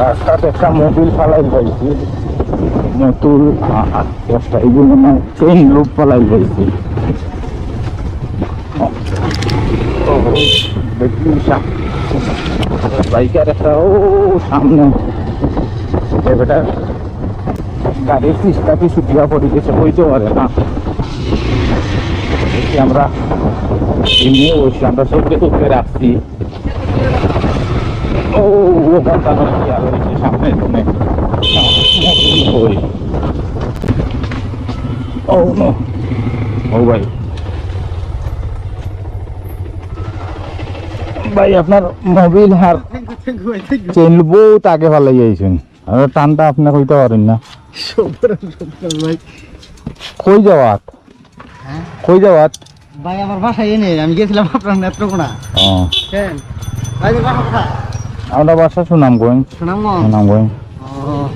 রাস্তাতে একটা মোবিল ফালাই পাইছি নতুন একটা এগুলো না চেইন লুপ ফালাই পাইছি বাইকের একটা, ও, সামনে। এবারটা গাড়ির পিসটাকে ছুটিয়া পড়ে গেছে বইতে পারে না। আমরা এমনি বসছি আমরা চোখে চোখে রাখছি। ও ও বাঁচানো কি আর হয়েছে সামনে তুমি ও নো ও ভাই ভাই আপনার মোবিল হার চেন বহুত আগে ভালো যাইছেন আর টানটা আপনি কইতে পারেন না। ভাই কই যাওয়াত? হ্যাঁ? কই যাওয়াত? ভাই আমার বাসায় এনে আমি গেছিলাম আপনার নেত্রকোনা। কেন ভাই বাসা আমরা বাসা সুনাম গোয়েন শোনাম সুনাম গোয়েন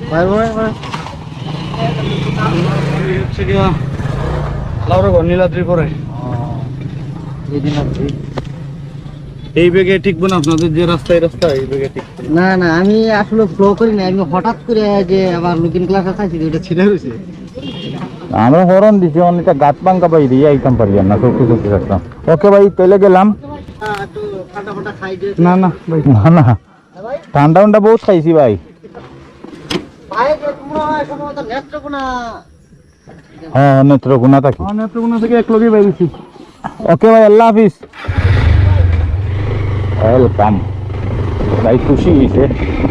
ভাই ভাই ভাই লাউরা ঘর নীলাদ্রি করে এই বেগে ঠিকবো না আপনাদের যে রাস্তা এই রাস্তা এই বেগে ঠিক না। না আমি আসলে ফ্লো করি না আমি হঠাৎ করে যে আবার লুকিং ক্লাস আছে ওটা ছিঁড়ে রয়েছে আমরা হরন দিছি অনেকটা গাত পাঙ্কা পাই দিয়ে আইতাম পারি না চোখে রাখতাম ওকে ভাই তাইলে গেলাম। না না না না। ঠান্ডা উন্ডা বহুত খাইছি ভাই। ভাই যে তোমরা সম্ভবত নেত্রকোনা। হ্যাঁ নেত্রকোনা থাকি। নেত্রকোনা থেকে এক লগে বাইরেছি ওকে ভাই আল্লাহ হাফিজ। ওয়েলকাম। ভাই খুশি হয়েছে